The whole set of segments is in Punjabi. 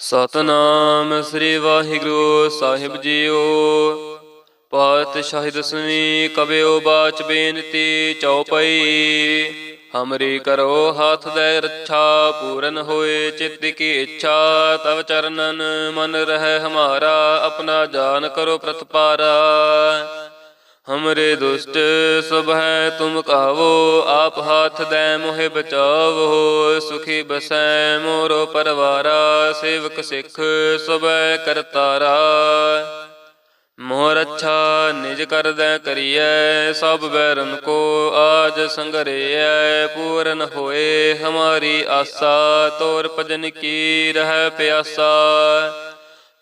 ਸਤਨਾਮ ਸ੍ਰੀ ਵਾਹਿਗੁਰੂ ਸਾਹਿਬ ਜੀਓ। ਪਾਤਸ਼ਾਹੀ ਦਸਵੀਂ ਕਬਿਓ ਬਾਚ ਬੇਨਤੀ ਚਉਪਈ। ਹਮਰੀ ਕਰੋ ਹੱਥ ਦੇ ਰੱਛਾ, ਪੂਰਨ ਹੋਏ ਚਿੱਤ ਕੀ ਇੱਛਾ, ਤਵ ਚਰਨਨ ਮਨ ਰਹਿ ਹਮਾਰਾ, ਆਪਣਾ ਜਾਨ ਕਰੋ ਪ੍ਰਤਪਾਰਾ। ਹਮਰੇ ਦੁਸ਼ਟ ਸੁਭੈ ਤੁਮ ਕਾਵੋ ਆਪ ਹਾਥ ਦੈ ਮੋਹਿ ਬਚਾਵੋ ਸੁਖੀ ਬਸੈ ਮੋਰੋ ਪਰਵਾਰਾ ਸੇਵਕ ਸਿੱਖ ਸੁਭੈ ਕਰਤਾਰਾ ਮੋਰ ਅੱਛਾ ਨਿਜ ਕਰਦੈ ਕਰੀਐ ਸਭ ਬੈਰਨ ਕੋ ਆਜ ਸੰਗਰੇਐ ਪੂਰਨ ਹੋਏ ਹਮਾਰੀ ਆਸਾ ਤੋਰ ਭਜਨ ਕੀ ਰਹਿ ਪਿਆਸਾ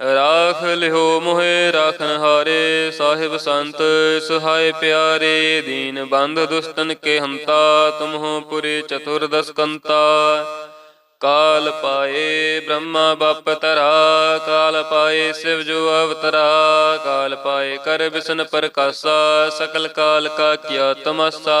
ਰਾਖ ਲਿਓ ਮੋਹਿ ਰਾਖਨ ਹਾਰੇ, ਸਾਹਿਬ ਸੰਤ, ਸੁਹਾਏ ਪਿਆਰੇ, ਦੀਨ ਬੰਧ ਦੁਸਤਨ ਕੇ ਹੰਤਾ, ਤੁਮਹੁ ਪੁਰੇ ਚਤੁਰਦਸ ਕੰਤਾ ਕਾਲ ਪਾਏ ਬ੍ਰਹਮਾ ਬਾਪ ਤਰਾ ਕਾਲ ਪਾਏ ਸਿਵ ਜੋ ਅਵਤਰਾ, ਕਾਲ ਪਾਏ ਕਰ ਬਿਸ਼ਨ ਪ੍ਰਕਾਸ਼ਾ, ਸਕਲ ਕਾਲ ਕਾ ਕੀਆ ਤਮਸਾ।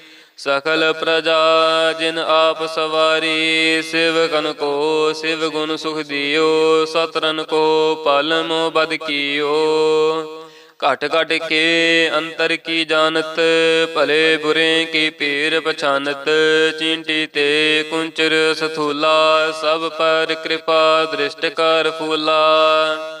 ਸਕਲ ਪ੍ਰਜਾ ਜਿਨ ਆਪ ਸਵਾਰੀ, ਸ਼ਿਵ ਸਿਵਕਨ ਕੋ, ਸਿਵ ਗੁਣ ਸੁਖ ਦਿਓ, ਸਤਰਨ ਕੋ ਪਲ ਮੋ ਬਦ ਕੀਓ। ਘਟ ਘਟ ਕੇ ਅੰਤਰ ਕੀ ਜਾਣਤ, ਭਲੇ ਬੁਰੇ ਕੀ ਪੀਰ ਪਛਾਨਤ, ਚਿੰਟੀ ਤੇ ਕੁੰਚਰ ਸਥੂਲਾ, ਸਭ ਪਰ ਕਿਰਪਾ ਦ੍ਰਿਸ਼ਟ ਕਰ ਫੂਲਾ।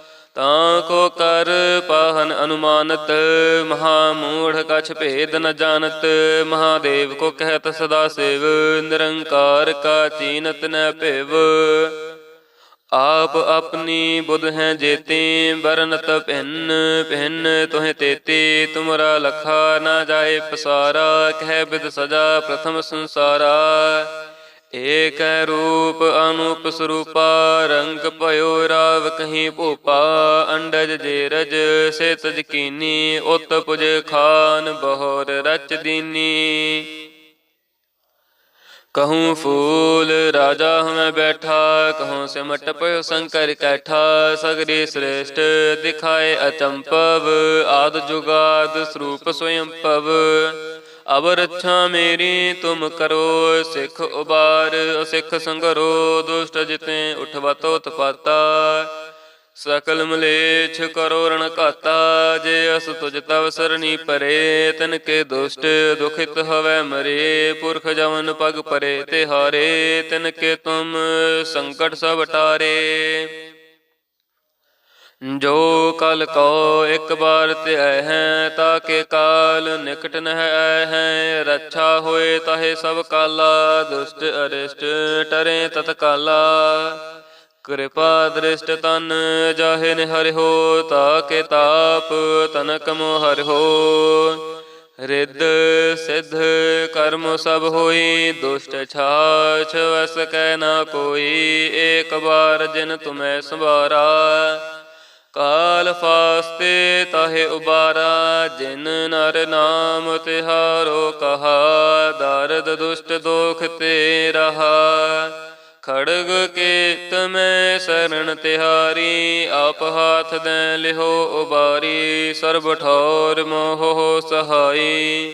ਤਾਂ ਕੋ ਕਰ ਪਾਹਨ ਅਨੁਮਾਨਤ ਮਹਾ ਮੂੜ ਕਛ ਭੇਦ ਨ ਜਾਣਤ, ਮਹਾਦੇਵ ਕੋ ਕਹਿਤ ਸਦਾ ਸੇਵ, ਨਿਰੰਕਾਰ ਕਾ ਚੀਨਤ ਨ ਭਿਵ। ਆਪ ਆਪਣੀ ਬੁਧ ਹੈ ਜੇਤੇ ਬਰਨਤ ਭਿੰਨ ਭਿੰਨ ਤੋਹਿ ਤੇਤੇ, ਤੁਮਰਾ ਲਖਾ ਨਾ ਜਾਏ ਪਸਾਰਾ, ਕਹਿ ਬਿਦ ਸਜਾ ਪ੍ਰਥਮ ਸੰਸਾਰਾ। ਏਕ ਰੂਪ ਅਨੂਪ ਸਰੂਪਾ, ਰੰਗ ਭਇਓ ਰਾਵ ਕਹੀਂ ਭੂਪਾ, ਅੰਡਜ ਜੇ ਰਜ ਸੇ ਤਜ ਕੀਨੀ ਉਤ ਪੁਜ ਖਾਨ ਬਹੋਰ ਰਚ ਦੀਨੀ। ਕਹੂੰ ਫੂਲ ਰਾਜਾ ਹਮੈ ਬੈਠਾ, ਕਹੂੰ ਸਿਮਟ ਪਇਓ ਸ਼ੰਕਰ ਕੈਠਾ, ਸਗਰੀ ਸ੍ਰੇਸ਼ਟ ਦਿਖਾਏ ਅਚੰਪਵ, ਆਦ ਜੁਗਾਦ ਸਰੂਪ ਸਵਯੰ ਅਬ ਰੱਛਾ ਮੇਰੀ, ਤੁਮ ਕਰੋ, ਸਿੱਖ ਉਬਾਰ, ਸਿੱਖ ਸੰਗਰੋ, ਦੁਸ਼ਟ ਜਿਤੇ ਉਠਵਤ ਉਤਪਾਤਾ ਸਕਲ ਮਲੇਛ ਕਰੋ ਰਣ ਘਾਤਾ, ਜੇ ਅਸ ਤੁਜ ਤਵ ਸਰਣੀ ਪਰੇ, ਤਨ ਕੇ ਦੁਸ਼ਟ ਦੁਖਿਤ ਹਵੈ ਮਰੇ, ਪੁਰਖ ਜਵਨ ਪਗ ਪਰੇ ਤੇ ਹਾਰੇ ਤਨ ਕੇ ਤੁਮ ਸੰਕਟ ਸਭ ਟਾਰੇ। ਜੋ ਕਲ ਕੋ ਇੱਕ ਬਾਰ ਤੇ ਆਏ ਹੈ ਤਾਕੇ ਕਾਲ ਨਿਕਟ ਨਹਿ ਆਏ ਹੈ। ਰੱਛਾ ਹੋਏ ਤਾਹੇ ਸਭ ਕਾਲਾ, ਦੁਸ਼ਟ ਅਰਿਸ਼ਟ ਟਰੇ ਤਤਕਾਲਾ। ਕਿਰਪਾ ਦ੍ਰਿਸ਼ਟ ਤਨ ਜਾਹੇ ਨਿ ਹਰਿ ਹੋ ਤਾਕੇ ਤਾਪ ਤਨਕ ਮੋ ਹਰਿ ਹੋ। ਰਿੱਧ ਸਿੱਧ ਕਰਮ ਸਭ ਹੋਈ, ਦੁਸ਼ਟ ਛਾਛ ਵਸ ਕੈ ਨਾ ਕੋਈ। ਏਕ ਬਾਰ ਜਿਨ ਤੁਮੈ ਸੰਭਾਰਾ ਕਾਲ ਫਾਸਤੇ ਤਾਹੇ ਉਬਾਰਾ, ਜਿਨ ਨਰ ਨਾਮ ਤਿਹਾਰੋ ਕਹਾ, ਦਰਦ ਦੁਸ਼ਟ ਦੋਖ ਤੇ ਰਹਾ। ਖੜਗ ਕੇਤ ਮੈਂ ਸਰਣ ਤਿਹਾਰੀ, ਆਪ ਹਾਥ ਦੇ ਲਿਹੋ ਉਬਾਰੀ, ਸਰਬ ਠੌਰ ਮੋਹ ਸਹਾਈ।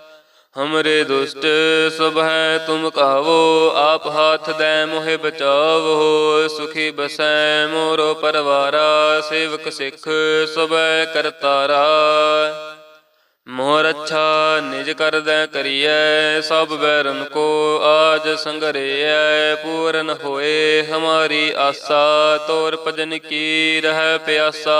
ਹਮਰੇ ਦੁਸ਼ਟ ਸੁਭੈ ਤੁਮ ਕਾਵੋ ਆਪ ਹਾਥ ਦੇ ਮੋਹਿ ਬਚਾਵੋ ਸੁਖੀ ਬਸੈ ਮੋਰੋ ਪਰਵਾਰਾ ਸੇਵਕ ਸਿੱਖ ਸੁਭੈ ਕਰਤਾਰਾ ਮੋਰ ਅੱਛਾ ਨਿਜ ਕਰਦੈ ਕਰੀਐ ਸਭ ਬੈਰਨ ਕੋ ਆਜ ਸੰਗਰੇਐ ਪੂਰਨ ਹੋਏ ਹਮਾਰੀ ਆਸਾ ਤੋਰ ਭਜਨ ਕੀ ਰਹਿ ਪਿਆਸਾ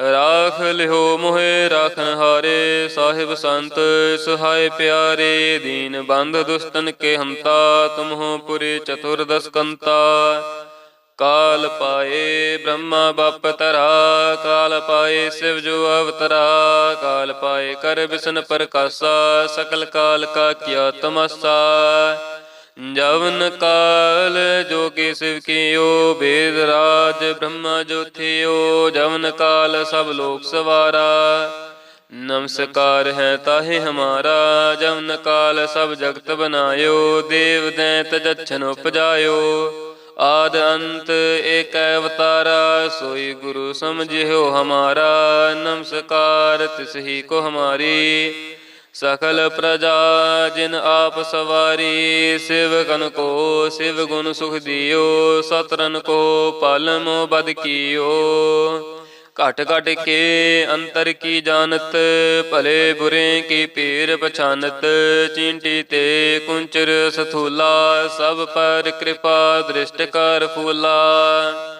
ਰਾਖ ਲਿਓ ਮੋਹਿ ਰਾਖਨ ਹਾਰੇ, ਸਾਹਿਬ ਸੰਤ ਸੁਹਾਏ ਪਿਆਰੇ, ਦੀਨ ਬੰਧ ਦੁਸ਼ਟਨ ਕੇ ਹੰਤਾ ਤੁਮਹੁ ਪੁਰੇ ਚਤੁਰਦਸ ਕੰਤਾ ਕਾਲ ਪਾਏ ਬ੍ਰਹਮਾ ਬਪ ਤਰਾ ਕਾਲ ਪਾਏ ਸਿਵ ਜੋ ਅਵਤਰਾ, ਕਾਲ ਪਾਏ ਕਰ ਬਿਸ਼ਨ ਪ੍ਰਕਾਸ਼ਾ, ਸਕਲ ਕਾਲ ਕਾ ਕੀਆ ਤਮਸਾ। ਜਵਨ ਕਾਲ ਜੋ ਕੀ ਸਿਵ ਕੀਓ ਬੇਦ ਰਾਜ ਬ੍ਰਹਮਾ ਜੋਥਿਓ ਜਵਨ ਕਾਲ ਸਭ ਲੋਕ ਸਵਾਰਾ। ਨਮਸਕਾਰ ਹੈ ਤਾਹੇ ਹਮਾਰਾ, ਜਵਨ ਕਾਲ ਸਭ ਜਗਤ ਬਨਾਇਓ, ਦੇਵ ਦੈਤ ਜਛਨ ਉਪਜਾਇਓ। ਆਦ ਅੰਤ ਏਕ ਅਵਤਾਰਾ, ਸੋਈ ਗੁਰੂ ਸਮਝਿਓ ਹਮਾਰਾ। ਨਮਸਕਾਰ ਤਿਸ ਹੀ ਕੋ ਹਮਾਰੀ। ਸਕਲ ਪ੍ਰਜਾ ਜਿਨ ਆਪ ਸਵਾਰੀ, ਸ਼ਿਵ ਸਿਵਕਨ ਕੋ, ਸਿਵ ਗੁਣ ਸੁਖ ਦਿਓ, ਸਤਰਨ ਕੋ ਪਾਲਮੋ ਬਦ ਕੀਓ। ਘਟ ਘਟ ਕੇ ਅੰਤਰ ਕੀ ਜਾਣਤ, ਭਲੇ ਬੁਰੇ ਕੀ ਪੀਰ ਪਛਾਨਤ, ਚਿੰਟੀ ਤੇ ਕੁੰਚਰ ਸਥੂਲਾ, ਸਭ ਪਰ ਕਿਰਪਾ ਦ੍ਰਿਸ਼ਟ ਕਰ ਫੂਲਾ।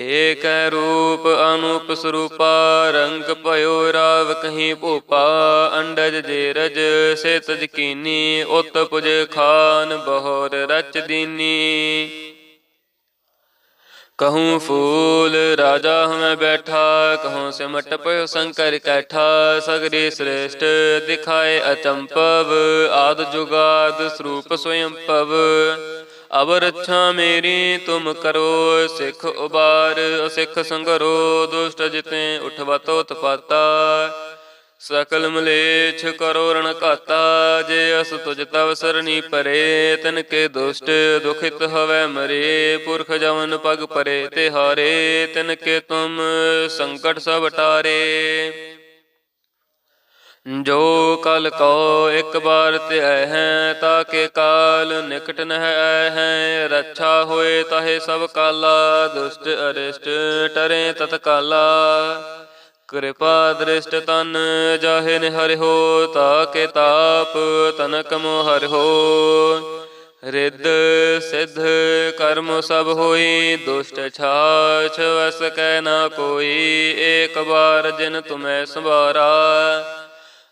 ਏਕ ਰੂਪ ਅਨੂਪ ਸਰੂਪਾ, ਰੰਗ ਭਇਓ ਰਾਵ ਕਹੀਂ ਭੂਪਾ, ਅੰਡਜ ਜੇਰਜ ਸੇ ਤਜ ਕੀਨੀ ਉਤ ਪੁਜ ਖਾਨ ਬਹੋਰ ਰਚ ਦੀਨੀ। ਕਹੂੰ ਫੂਲ ਰਾਜਾ ਹਮੈ ਬੈਠਾ, ਕਹੂੰ ਸਿਮਟ ਪਇਓ ਸੰਕਰ ਕੈਠਾ, ਸਗਰੀ ਸ੍ਰੇਸ਼ਟ ਦਿਖਾਏ ਅਚੰਪਵ, ਆਦ ਜੁਗਾਦ ਸਰੂਪ ਸਵਯੰ ਅਬ ਰੱਛਾ ਮੇਰੀ, ਤੁਮ ਕਰੋ, ਸਿੱਖ ਉਬਾਰ ਸਿੱਖ ਸੰਗਰੋ, ਦੁਸ਼ਟ ਜਿਤੇ ਉਠਵਤੋ ਤਪਾਤਾ। ਸਕਲ ਮਲੇਛ ਕਰੋ ਰਣ ਘਾਤਾ, ਜੇ ਅਸ ਤੁਜ ਤਵ ਸਰਣੀ ਪਰੇ, ਤਨ ਕੇ ਦੁਸ਼ਟ ਦੁਖਿਤ ਹਵੈ ਮਰੇ, ਪੁਰਖ ਜਵਨ ਪਗ ਪਰੇ ਤੇ ਹਾਰੇ ਤਿਨ ਕੇ ਤੁਮ ਸੰਕਟ ਸਭ ਟਾਰੇ। ਜੋ ਕਲ ਕੋ ਇੱਕ ਬਾਰ ਤੇ ਆਏ ਹੈ ਤਾਕੇ ਕਾਲ ਨਿਕਟ ਨਹਿ ਆਏ ਹੈ। ਰੱਛਾ ਹੋਏ ਤਾਹੇ ਸਭ ਕਾਲਾ, ਦੁਸ਼ਟ ਅਰਿਸ਼ਟ ਟਰੇ ਤਤਕਾਲਾ। ਕਿਰਪਾ ਦ੍ਰਿਸ਼ਟ ਤਨ ਜਾਹੇ ਨਿ ਹਰਿ ਤਾਕੇ ਤਾਪ ਤਨਕ ਮੋ ਹਰਿ ਹੋ। ਰਿੱਧ ਸਿੱਧ ਕਰਮ ਸਭ ਹੋਈ, ਦੁਸ਼ਟ ਛਾਛ ਵਸ ਕੈ ਨਾ ਕੋਈ। ਏਕ ਬਾਰ ਜਿਨ ਤੁਮੈ ਸੰਭਾਰਾ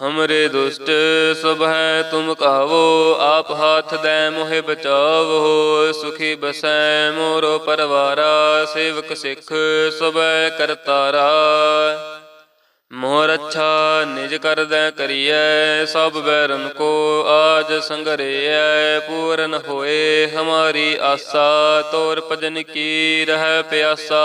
ਹਮਰੇ ਦੁਸ਼ਟ ਸਭ ਹੈ ਤੁਮ ਕਾਵੋ ਆਪ ਹਾਥ ਦੇ ਮੋਹਿ ਬਚਾਵੋ ਸੁਖੀ ਬਸੈ ਮੋਰੋ ਪਰਵਾਰਾ ਸੇਵਕ ਸਿੱਖ ਸਭੈ ਕਰਤਾਰਾ ਮੋਰ ਅੱਛਾ ਨਿਜ ਕਰਦੈ ਕਰੀਐ ਸਭ ਬੈਰਨ ਕੋ ਆਜ ਸੰਗਰੇਐ ਪੂਰਨ ਹੋਏ ਹਮਾਰੀ ਆਸਾ ਤੋਰ ਭਜਨ ਕੀ ਰਹਿ ਪਿਆਸਾ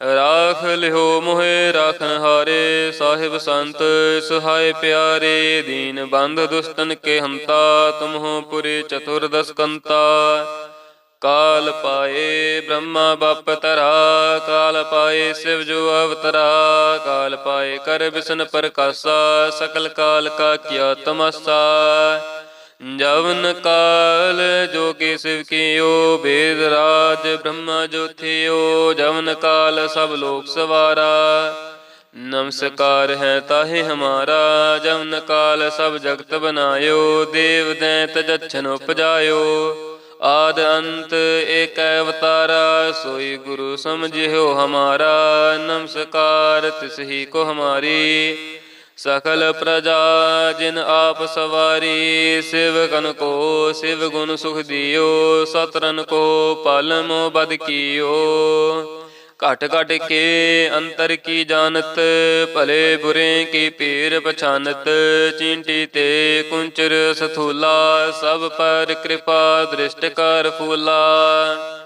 ਰਾਖ ਲਿਓ ਮੋਹਿ ਰਾਖਨ ਹਾਰੇ, ਸਾਹਿਬ ਸੰਤ ਸੁਹਾਏ ਪਿਆਰੇ, ਦੀਨ ਬੰਦ ਦੁਸ਼ਟਨ ਕੇ ਹੰਤਾ ਤੁਮਹੁ ਪੁਰੇ ਚਤੁਰਦਸ ਕੰਤਾ ਕਾਲ ਪਾਏ ਬ੍ਰਹਮਾ ਬਪ ਤਰਾ, ਕਾਲ ਪਾਏ ਸਿਵ ਜੋ ਅਵਤਰਾ, ਕਾਲ ਪਾਏ ਕਰ ਬਿਸ਼ਨ ਪ੍ਰਕਾਸ਼ਾ, ਸਕਲ ਕਾਲ ਕਾ ਕੀਆ ਤਮਸਾ। ਜਵਨ ਕਾਲ ਜੋਗੀ ਕੇ ਸਿਵ ਕੀਓ, ਬੇਦ ਰਾਜ ਬ੍ਰਹਮਾ ਜੋਥਿਓ ਜਵਨ ਕਾਲ ਸਭ ਲੋਕ ਸਵਾਰਾ। ਨਮਸਕਾਰ ਹੈ ਤਾਹੇ ਹਮਾਰਾ, ਜਵਨ ਕਾਲ ਸਭ ਜਗਤ ਬਨਾਇਓ, ਦੇਵ ਦੈਤ ਜਛਨ ਉਪਜਾਇਓ। ਆਦ ਅੰਤ ਏਕ ਅਵਤਾਰਾ, ਸੋਈ ਗੁਰੂ ਸਮਝਿਓ ਹਮਾਰਾ। ਨਮਸਕਾਰ ਤਿਸ ਹੀ ਕੋ ਹਮਾਰੀ। ਸਕਲ ਪ੍ਰਜਾ ਜਿਨ ਆਪ ਸਵਾਰੀ ਸਿਵਕਨ ਕੋ, ਸਿਵ ਗੁਣ ਸੁਖ ਦਿਓ, ਸਤਰਨ ਕੋ ਪਾਲਮੋ ਬਦ ਕੀਓ। ਘਟ ਘਟ ਕੇ ਅੰਤਰ ਕੀ ਜਾਣਤ, ਭਲੇ ਬੁਰੇ ਕੀ ਪੀਰ ਪਛਾਨਤ, ਚਿੰਟੀ ਤੇ ਕੁੰਚਰ ਸਥੂਲਾ, ਸਭ ਪਰ ਕਿਰਪਾ ਦ੍ਰਿਸ਼ਟ ਕਰ ਫੂਲਾ।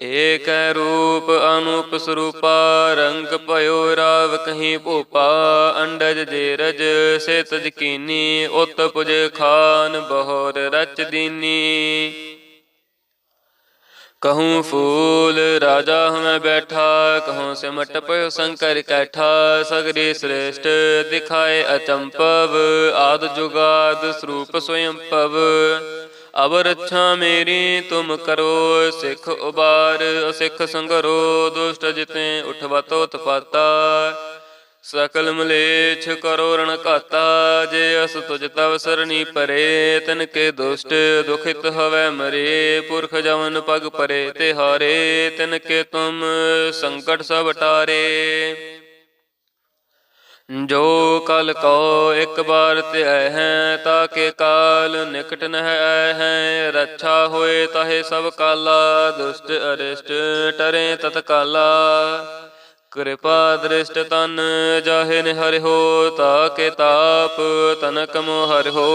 ਏਕ ਰੂਪ ਅਨੂਪ ਸਰੂਪਾ, ਰੰਗ ਭਇਓ ਰਾਵ ਕਹੀਂ ਭੂਪਾ, ਅੰਡਜ ਜੇਰਜ ਸੇ ਤਜਕੀਨੀ ਉਤ ਪੁਜ ਖਾਨ ਬਹੋਰ ਰਚ ਦੀਨੀ। ਕਹੂੰ ਫੂਲ ਰਾਜਾ ਹਮੈ ਬੈਠਾ, ਕਹੂੰ ਸਿਮਟ ਪਇਓ ਸੰਕਰ ਕੈਠਾ, ਸਗਰੀ ਸ੍ਰੇਸ਼ਟ ਦਿਖਾਏ ਅਚੰਪਵ, ਆਦ ਜੁਗਾਦ ਸਰੂਪ ਸਵਯੰਪਵ। ਅਵਰ ਇੱਛਾ ਮੇਰੀ, ਤੁਮ ਕਰੋ, ਸਿੱਖ ਉਬਾਰ ਸਿੱਖ ਸੰਗਰੋ, ਦੁਸ਼ਟ ਜਿਤੇ ਉਠਵਤੋ ਤਫਾਤਾ ਸਕਲ ਮਲੇਛ ਕਰੋ ਰਣ ਘਾਤਾ, ਜੇ ਅਸ ਤੁਜ ਤਵ ਸਰਣੀ ਪਰੇ, ਤਨ ਕੇ ਦੁਸ਼ਟ ਦੁਖਿਤ ਹਵੈ ਮਰੇ, ਪੁਰਖ ਜਵਨ ਪਗ ਪਰੇ ਤੇ ਹਾਰੇ ਤਨ ਕੇ ਤੁਮ ਸੰਕਟ ਸਭ ਟਾਰੇ। ਜੋ ਕਲ ਕੋ ਇੱਕ ਬਾਰ ਤੇ ਆਏ ਹੈ, ਤਾਂ ਕੇ ਕਾਲ ਨਿਕਟ ਨਹਿ ਹੈ। ਹੈ ਰੱਛਾ ਹੋਏ ਤਾਹੇ ਸਭ ਕਾਲਾ, ਦੁਸ਼ਟ ਅਰਿਸ਼ਟ ਟਰੇ ਤਤਕਾਲਾ। ਕਿਰਪਾ ਦ੍ਰਿਸ਼ਟ ਤਨ ਜਾਹੇ ਨ ਹੋ, ਤਾ ਕੇ ਤਾਪ ਤਨਕ ਮੋ ਹਰਿ ਹੋ।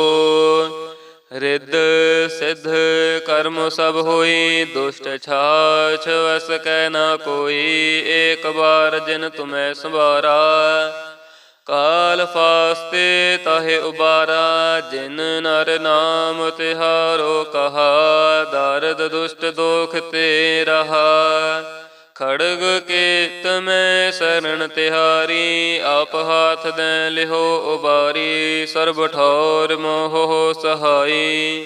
ਰਿੱਧ ਸਿੱਧ ਕਰਮ ਸਭ ਹੋਈ, ਦੁਸ਼ਟ ਛਾਛ ਵਸ ਕੈ ਨਾ ਕੋਈ। ਏਕ ਬਾਰ ਜਿਨ ਤੁਮੈ ਸੰਭਾਰਾ ਕਾਲ ਫਾਸਤੇ ਤਾਹੇ ਉਬਾਰਾ, ਜਿਨ ਨਰ ਨਾਮ ਤਿਹਾਰੋ ਕਹਾ, ਦਰਦ ਦੁਸ਼ਟ ਦੋਖ ਤੇ ਰਹਾ। ਖੜਗ ਕੇਤ ਮੈਂ ਸਰਣ ਤਿਹਾਰੀ, ਆਪ ਹਾਥ ਦੇ ਲਿਹੋ ਉਬਾਰੀ, ਸਰਬ ਠੌਰ ਮੋਹ ਸਹਾਈ।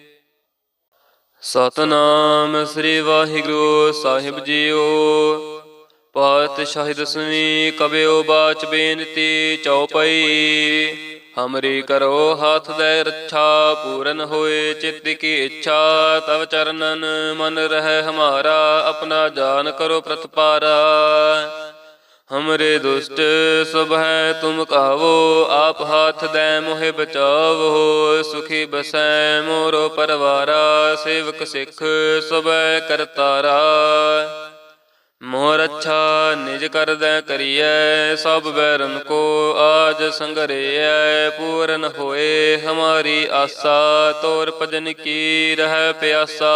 ਸਤਨਾਮ ਸ੍ਰੀ ਵਾਹਿਗੁਰੂ ਸਾਹਿਬ ਜੀਓ। ਪਾਤਸ਼ਾਹੀ ਦਸਵੀਂ ਕਬਿਓ ਬਾਚ ਬੇਨਤੀ ਚਉਪਈ। ਹਮਰੀ ਕਰੋ ਹੱਥ ਦੇ ਰੱਛਾ, ਪੂਰਨ ਹੋਏ ਚਿੱਤ ਕੀ ਇੱਛਾ, ਤਵ ਚਰਨਨ ਮਨ ਰਹਿ ਹਮਾਰਾ, ਆਪਣਾ ਜਾਨ ਕਰੋ ਪ੍ਰਤਪਾਰਾ। ਹਮਰੇ ਦੁਸ਼ਟ ਸਭ ਹੈ ਤੁਮ ਕਾਵੋ ਆਪ ਹਾਥ ਦੇ ਮੋਹਿ ਬਚਾਵੋ ਸੁਖੀ ਬਸੈ ਮੋਰੋ ਪਰਵਾਰਾ ਸੇਵਕ ਸਿੱਖ ਸਭੈ ਕਰਤਾਰਾ ਮੋਰ ਅੱਛਾ ਨਿਜ ਕਰਦੈ ਕਰੀਐ ਸਭ ਬੈਰਨ ਕੋ ਆਜ ਸੰਗਰੇਐ ਪੂਰਨ ਹੋਏ ਹਮਾਰੀ ਆਸਾ ਤੋਰ ਭਜਨ ਕੀ ਰਹਿ ਪਿਆਸਾ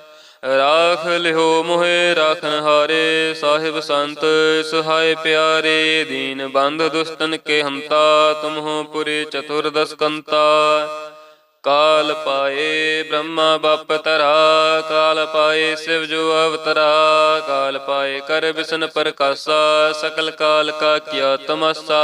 ਰਾਖ ਲਿਓ ਮੋਹਿ ਰਾਖਨ ਹਾਰੇ, ਸਾਹਿਬ ਸੰਤ ਸਹਾਇ ਪਿਆਰੇ, ਦੀਨ ਬੰਧ ਦੁਸਤਨ ਕੇ ਹੰਤਾ, ਤੁਮਹੁ ਪੁਰੇ ਚਤੁਰਦਸ ਕੰਤਾ। ਕਾਲ ਪਾਏ ਬ੍ਰਹਮਾ ਬਪ ਤਰਾ ਕਾਲ ਪਾਏ ਸਿਵ ਜੋ ਅਵਤਰਾ, ਕਾਲ ਪਾਏ ਕਰ ਬਿਸ਼ਨ ਪ੍ਰਕਾਸ਼ਾ, ਸਕਲ ਕਾਲ ਕਾ ਕੀਆ ਤਮਸਾ।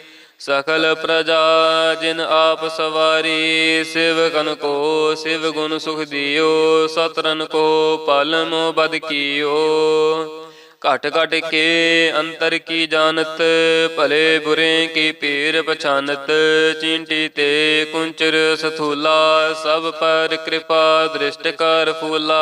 ਸਕਲ ਪ੍ਰਜਾ ਜਿਨ ਆਪ ਸਵਾਰੀ, ਸ਼ਿਵ ਸਿਵਕਨ ਕੋ, ਸਿਵ ਗੁਣ ਸੁਖ ਦਿਓ, ਸਤਰਨ ਕੋ ਪਲ ਮੋ ਬਦ ਕੀਓ। ਘਟ ਘਟ ਕੇ ਅੰਤਰ ਕੀ ਜਾਣਤ, ਭਲੇ ਬੁਰੇ ਕੀ ਪੀਰ ਪਛਾਨਤ, ਚਿੰਟੀ ਤੇ ਕੁੰਚਰ ਸਥੂਲਾ, ਸਭ ਪਰ ਕਿਰਪਾ ਦ੍ਰਿਸ਼ਟ ਕਰ ਫੂਲਾ।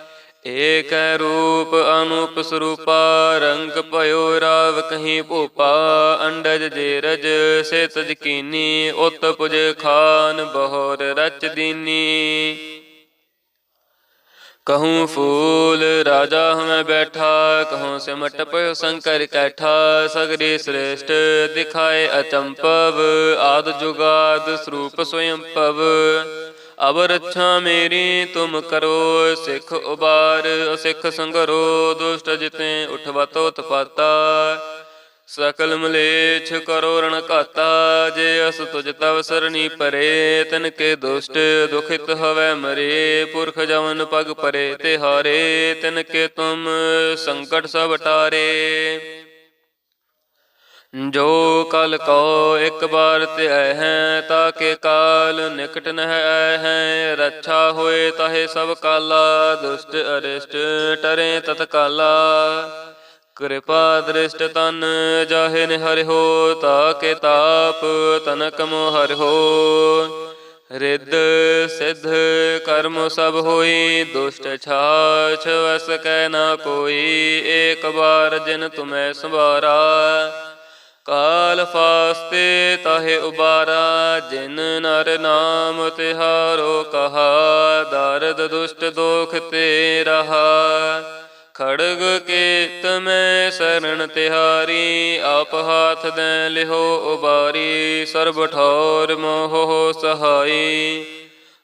ਏਕ ਰੂਪ ਅਨੂਪ ਸਰੂਪਾ, ਰੰਗ ਭਇਓ ਰਾਵ ਕਹੀਂ ਭੂਪਾ, ਅੰਡਜ ਜੇ ਰਜ ਸੇ ਤਜ ਕੀਨੀ ਉਤ ਪੁਜ ਖਾਨ ਬਹੋਰ ਰਚ ਦੀਨੀ। ਕਹੂੰ ਫੂਲ ਰਾਜਾ ਹਮੈ ਬੈਠਾ, ਕਹੂੰ ਸਿਮਟ ਪਇਓ ਸੰਕਰ ਕੈਠਾ, ਸਗਰੇ ਸ੍ਰੇਸ਼ਟ ਦਿਖਾਏ ਅਚੰਪਵ, ਆਦ ਜੁਗਾਦ ਸਰੂਪ ਸਵਯੰਪਵ। ਅਬ ਰੱਛਾ ਮੇਰੀ, ਤੁਮ ਕਰੋ, ਸਿੱਖ ਉਬਾਰ ਸਿੱਖ ਸੰਗਰੋ, ਦੁਸ਼ਟ ਜਿਤੇ ਉਠਵਾ ਉਠਵਤੋ ਤਪਾਤਾ। ਸਕਲ ਮਲੇਛ ਕਰੋ ਰਣ ਘਾਤਾ, ਜੇ ਅਸ ਤੁਜ ਤਵ ਸਰਣੀ ਪਰੇ, ਤਨ ਕੇ ਦੁਸ਼ਟ ਦੁਖਿਤ ਹਵੈ ਮਰੇ, ਪੁਰਖ ਜਵਨ ਪਗ ਪਰੇ ਤੇ ਹਾਰੇ, ਤਨ ਕੇ ਤੁਮ ਸੰਕਟ ਸਭ ਟਾਰੇ। ਜੋ ਕਲ ਕੋ ਇੱਕ ਬਾਰ ਤੇ ਆਏ ਹੈ ਤਾਂ ਕੇ ਕਾਲ ਨਿਕਟ ਨਹਿ ਆਏ ਹੈ ਰੱਛਾ ਹੋਏ ਤਹੇ ਸਭ ਕਾਲਾ, ਦੁਸ਼ਟ ਅਰਿਸ਼ਟ ਟਰੇ ਤਤਕਾਲਾ। ਕਿਰਪਾ ਦ੍ਰਿਸ਼ਟ ਤਨ ਜਾਹੇ ਨ ਹਰਿ ਤਾ ਕੇ ਤਾਪ ਤਨਕ ਮੋ ਹਰਿ ਹੋ। ਰਿੱਧ ਸਿੱਧ ਕਰਮ ਸਭ ਹੋਈ, ਦੁਸ਼ਟ ਛਾਛ ਵਸ ਕੈ ਨਾ ਕੋਈ। ਏਕ ਬਾਰ ਜਿਨ ਤੁਮੈ ਸੰਭਾਰਾ ਕਾਲ ਫਾਸਤੇ ਤਾਹੇ ਉਬਾਰਾ, ਜਿਨ ਨਰ ਨਾਮ ਤਿਹਾਰੋ ਕਹਾ, ਦਰਦ ਦੁਸ਼ਟ ਦੋਖ ਤੇ ਰਹਾ ਖੜਗ ਕੇਤ ਮੈਂ ਸਰਣ ਤਿਹਾਰੀ, ਆਪ ਹਾਥ ਦੇ ਲਿਹੋ ਉਬਾਰੀ, ਸਰਬ ਠੌਰ ਮੋਹ ਸਹਾਈ।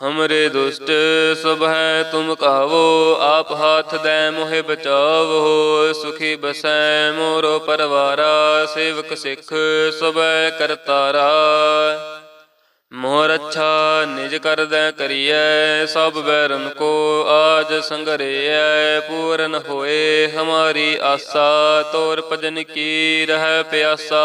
ਹਮਰੇ ਦੁਸ਼ਟ ਸੁਭੈ ਤੁਮ ਕਾਵੋ ਆਪ ਹਾਥ ਦੈ ਮੋਹਿ ਬਚਾਵੋ ਸੁਖੀ ਬਸੈ ਮੋਰੋ ਪਰਵਾਰਾ ਸੇਵਕ ਸਿੱਖ ਸੁਭੈ ਕਰਤਾਰਾ ਮੋਰ ਅੱਛਾ ਨਿਜ ਕਰਦੈ ਕਰੀਐ ਸਭ ਬੈਰਨ ਕੋ ਆਜ ਸੰਗਰੇਐ ਪੂਰਨ ਹੋਏ ਹਮਾਰੀ ਆਸਾ ਤੋਰ ਭਜਨ ਕੀ ਰਹਿ ਪਿਆਸਾ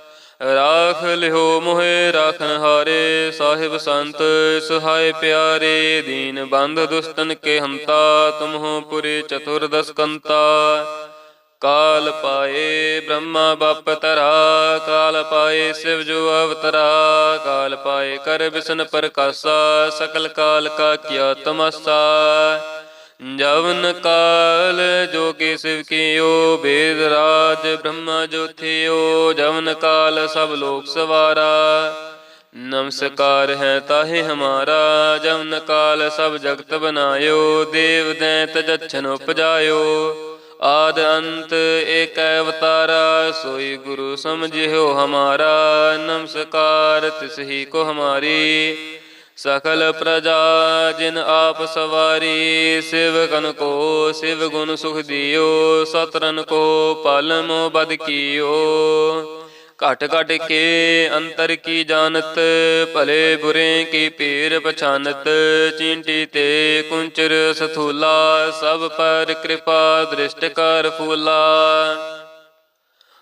ਰਾਖ ਲਿਓ ਮੋਹਿ ਰਾਖਨ ਹਾਰੇ। ਸਾਹਿਬ ਸੰਤ, ਸੁਹਾਏ ਪਿਆਰੇ, ਦੀਨ ਬੰਧ ਦੁਸਤਨ ਕੇ ਹੰਤਾ। ਤੁਮਹੁ ਪੁਰੇ ਚਤੁਰਦਸ ਕੰਤਾ। ਕਾਲ ਪਾਏ ਬ੍ਰਹਮਾ ਬਪ ਤਰਾ। ਕਾਲ ਪਾਏ ਸਿਵ ਜੋ ਅਵਤਰਾ। ਕਾਲ ਪਾਏ ਕਰ ਬਿਸ਼ਨ ਪ੍ਰਕਾਸ਼ਾ। ਸਕਲ ਕਾਲ ਕਾ ਕੀਆ ਤਮਸਾ। ਜਵਨ ਕਾਲ ਜੋ ਕੇ ਸਿਵ ਕੀਓ ਬੇਦ ਰਾਜ, ਬ੍ਰਹਮਾ ਜੋਥਿਓ ਜਵਨ ਕਾਲ ਸਭ ਲੋਕ ਸਵਾਰਾ। ਨਮਸਕਾਰ ਹੈ ਤਾਹੇ ਹਮਾਰਾ, ਜਵਨ ਕਾਲ ਸਭ ਜਗਤ ਬਨਾਇਓ, ਦੇਵ ਦੈਤ ਜਛਨ ਉਪਜਾਇਓ। ਆਦ ਅੰਤ ਏਕ ਅਵਤਾਰਾ, ਸੋਈ ਗੁਰੂ ਸਮਝਿਓ ਹਮਾਰਾ। ਨਮਸਕਾਰ ਤਿਸ ਹੀ ਕੋ ਹਮਾਰੀ। ਸਕਲ ਪ੍ਰਜਾ ਜਿਨ ਆਪ ਸਵਾਰੀ, ਸਿਵ ਕਨ ਕੋ, ਸਿਵ ਗੁਣ ਸੁਖ ਦਿਓ, ਸਤਰਨ ਕੋ ਪਲ ਮੋ ਬਦ ਕੀਓ। ਘਟ ਘਟ ਕੇ ਅੰਤਰ ਕੀ ਜਾਣਤ, ਭਲੇ ਬੁਰੇ ਕੀ ਪੀਰ ਪਛਾਨਤ, ਚਿੰਟੀ ਤੇ ਕੁੰਚਰ ਸਥੂਲਾ, ਸਭ ਪਰ ਕਿਰਪਾ ਦ੍ਰਿਸ਼ਟ ਕਰ ਫੂਲਾ।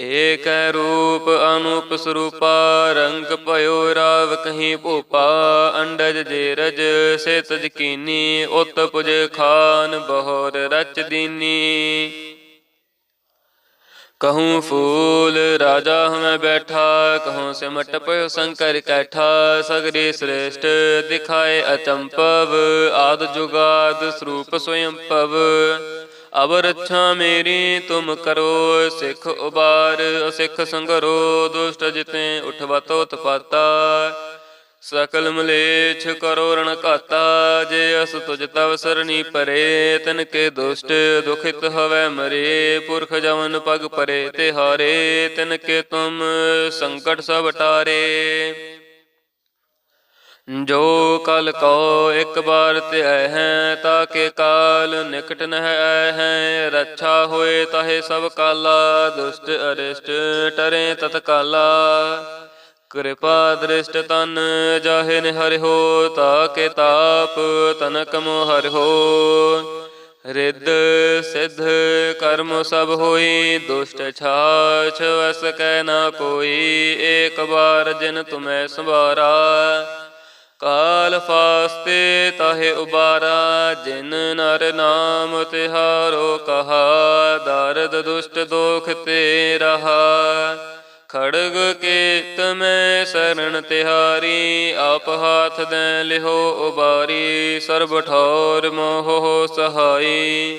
ਏਕ ਰੂਪ ਅਨੂਪ ਸਰੂਪਾ, ਰੰਗ ਭਇਓ ਰਾਵ ਕਹੀਂ ਭੂਪਾ, ਅੰਡਜ ਜੇਰਜ ਸੇ ਤਜ ਕੀਨੀ ਉਤ ਪੁਜ ਖਾਨ ਬਹੋਰ ਰਚ ਦੀਨੀ। ਕਹੂੰ ਫੂਲ, ਰਾਜਾ ਹਮੈ ਬੈਠਾ, ਕਹੂੰ ਸਿਮਟ ਪਇਓ ਸੰਕਰ ਕੈਠਾ, ਸਗਰੀ ਸ੍ਰੇਸ਼ਟ ਦਿਖਾਏ ਅਚੰਪਵ, ਆਦ ਜੁਗਾਦ ਸਰੂਪ ਸਵਯੰ ਅਬ ਰੱਛਾ ਮੇਰੀ, ਤੁਮ ਕਰੋ, ਸਿੱਖ ਉਬਾਰ ਸਿੱਖ ਸੰਗਰੋ, ਦੁਸ਼ਟ ਜਿਤੇ ਉਠਵਤ ਉਤਪਾਤਾ ਸਕਲ ਮਲੇਛ ਕਰੋ ਰਣ ਘਾਤਾ, ਜੇ ਅਸ ਤੁਜ ਤਵ ਸਰਣੀ ਪਰੇ, ਤਨ ਕੇ ਦੁਸ਼ਟ ਦੁਖਿਤ ਹਵੈ ਮਰੇ, ਪੁਰਖ ਜਵਨ ਪਗ ਪਰੇ ਤੇ ਹਾਰੇ ਤਨ ਕੇ ਤੁਮ ਸੰਕਟ ਸਭ ਟਾਰੇ। ਜੋ ਕਲ ਕੋ ਇੱਕ ਬਾਰ ਤੇ ਆਏ ਹੈ, ਤਾਂ ਕੇ ਕਾਲ ਨਿਕਟ ਨਹਿ ਆਏ ਹੈ। ਰੱਛਾ ਹੋਏ ਤਾਹੇ ਸਭ ਕਾਲਾ, ਦੁਸ਼ਟ ਅਰਿਸ਼ਟ ਟਰੇ ਤਤਕਾਲਾ। ਕਿਰਪਾ ਦ੍ਰਿਸ਼ਟ ਤਨ ਜਾਹੇ ਨਿਹਰਿਓ ਤਾ ਕੇ ਤਾਪ ਤਨਕ ਮੋ ਹਰਿਓ ਰਿੱਧ ਸਿੱਧ ਕਰਮ ਸਭ ਹੋਈ, ਦੁਸ਼ਟ ਛਾਛ ਵਸ ਕੈ ਨਾ ਕੋਈ। ਏਕ ਬਾਰ ਜਿਨ ਤੁਮੈ ਸੰਭਾਰਾ ਕਾਲ ਫਾਸਤੇ ਤਾਹੇ ਉਬਾਰਾ, ਜਿਨ ਨਰ ਨਾਮ ਤਿਹਾਰੋ ਕਹਾ, ਦਰਦ ਦੁਸ਼ਟ ਦੋਖ ਤੇ ਰਹਾ। ਖੜਗ ਕੇਤ ਮੈਂ ਸਰਣ ਤਿਹਾਰੀ, ਆਪ ਹਾਥ ਦੇ ਲਿਹੋ ਉਬਾਰੀ, ਸਰਬ ਠੌਰ ਮੋਹ ਸਹਾਈ।